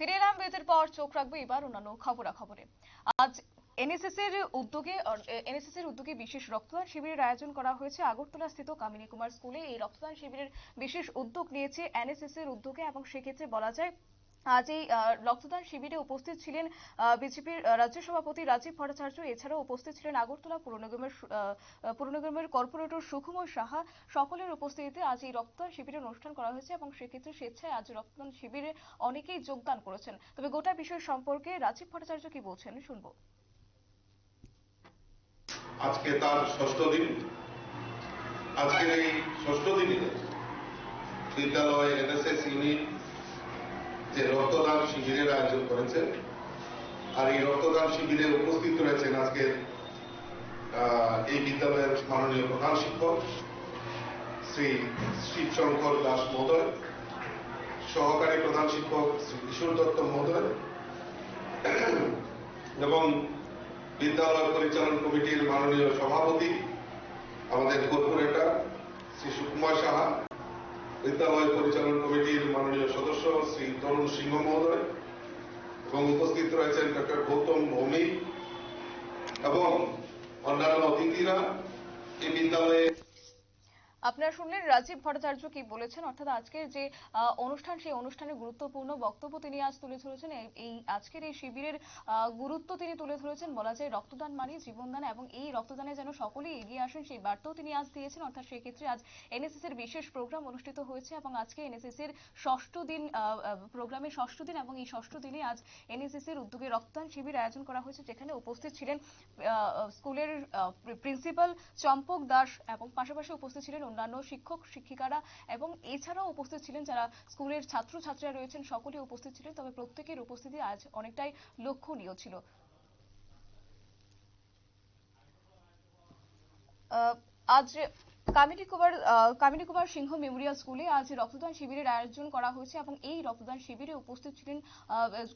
ফিরে এলাম বিরতির পর চোখ রাখব এবার অন্যান্য খবরাখবরে। আজ এনএসএসের উদ্যোগে এনএসএসের উদ্যোগে বিশেষ রক্তদান শিবিরের আয়োজন করা হয়েছে। আগরতলা স্থিত কামিনী কুমার স্কুলে এই রক্তদান শিবিরের বিশেষ উদ্যোগ নিয়েছে এনএসএসের উদ্যোগে এবং সেক্ষেত্রে বলা যায় আজ এই রক্তদান শিবিরে উপস্থিত ছিলেন বিজেপির রাজ্য সভাপতি রাজীব ভট্টাচার্য। এছাড়াও উপস্থিত ছিলেন আগরতলা পুর নিগমের কর্পোরেটর সুকুময় সাহা। সকলের উপস্থিতিতে আজ এই রক্তদান শিবিরের অনুষ্ঠান করা হয়েছে এবং সেক্ষেত্রে স্বেচ্ছায় আজ রক্তদান শিবিরে অনেকেই যোগদান করেছেন। তবে গোটা বিষয় সম্পর্কে রাজীব ভট্টাচার্য কি বলছেন শুনব। আজকে তার ষষ্ঠ দিন। আজকের এই ষষ্ঠ দিনে বিদ্যালয়, এনএসএস ইউনিট যে রক্তদান শিবিরের আয়োজন করেছে আর এই রক্তদান শিবিরে উপস্থিত রয়েছেন আজকের আহ, এই বিদ্যালয়ের মাননীয় প্রধান শিক্ষক শ্রী শিবশঙ্কর দাস মহোদয় সহকারী প্রধান শিক্ষক শ্রী কিশোর দত্ত মহোদয় এবং বিদ্যালয় পরিচালন কমিটির মাননীয় সভাপতি আমাদের কর্পোরেটর শ্রী সুকুমার সাহা বিদ্যালয় পরিচালন কমিটির মাননীয় সদস্য শ্রী তরুণ সিংহ মহোদয় এবং উপস্থিত রয়েছেন ডক্টর গৌতম ভৌমিক এবং অন্যান্য অতিথিরা। এই বিদ্যালয়ে আপনারা শুনলেন রাজীব ভট্টাচার্য কি বলেছেন? অর্থাৎ আজকের যে অনুষ্ঠান, সেই অনুষ্ঠানের গুরুত্বপূর্ণ বক্তব্য তিনি আজ তুলে ধরেছেন। এই- আজকের এই শিবিরের গুরুত্ব তিনি তুলে ধরেছেন। বলা যায় রক্তদান মানে জীবনদান এবং এই রক্তদানে যেন সকলেই এগিয়ে আসেন, সেই বার্তাও তিনি আজ দিয়েছেন। অর্থাৎ সেক্ষেত্রে আজ এনএসএস এর বিশেষ প্রোগ্রাম অনুষ্ঠিত হয়েছে এবং আজকে এনএসএস এর ষষ্ঠ দিন প্রোগ্রামের ষষ্ঠ দিন এবং এই ষষ্ঠ দিনে আজ এনএসএস এর উদ্যোগে রক্তদান শিবির আয়োজন করা হয়েছে, যেখানে উপস্থিত ছিলেন স্কুলের প্রিন্সিপাল চম্পক দাস এবং পাশাপাশি উপস্থিত ছিলেন অন্যান্য শিক্ষক, শিক্ষিকারা এবং এছাড়াও উপস্থিত ছিলেন যারা স্কুলের ছাত্র ছাত্রীরা রয়েছেন, সকলে উপস্থিত ছিলেন। তবে প্রত্যেকের উপস্থিতি আজ অনেকটাই লক্ষণীয় ছিল। আজ কামিনী কুমার কামিনী কুমার সিংহ মেমোরিয়াল স্কুলে আজ রক্তদান শিবিরের আয়োজন করা হয়েছে এবং এই রক্তদান শিবিরে উপস্থিত ছিলেন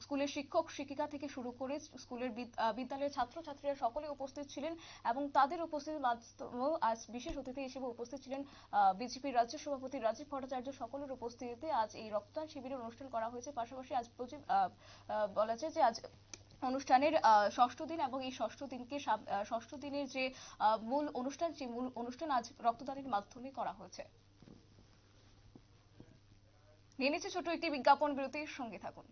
স্কুলের শিক্ষক, শিক্ষিকা থেকে শুরু করে স্কুলের বিদ্যালয়ের ছাত্রছাত্রীরা সকলে উপস্থিত ছিলেন এবং তাদের উপস্থিতি আজ বিশেষ অতিথি হিসেবে উপস্থিত ছিলেন বিজেপির রাজ্য সভাপতি রাজীব ভট্টাচার্য। সকলের উপস্থিতিতে আজ এই রক্তদান শিবিরের অনুষ্ঠান করা হয়েছে। পাশাপাশি আজ বলা যায় যে আজ অনুষ্ঠানের ষষ্ঠ দিন এবং এই ষষ্ঠ দিনকে ষষ্ঠ দিনের যে মূল অনুষ্ঠান সেই মূল অনুষ্ঠান আজ রক্তদানের মাধ্যমে করা হয়েছে। নিয়ে নিচ্ছে ছোট একটি বিজ্ঞাপন, বিরতির সঙ্গে থাকুন।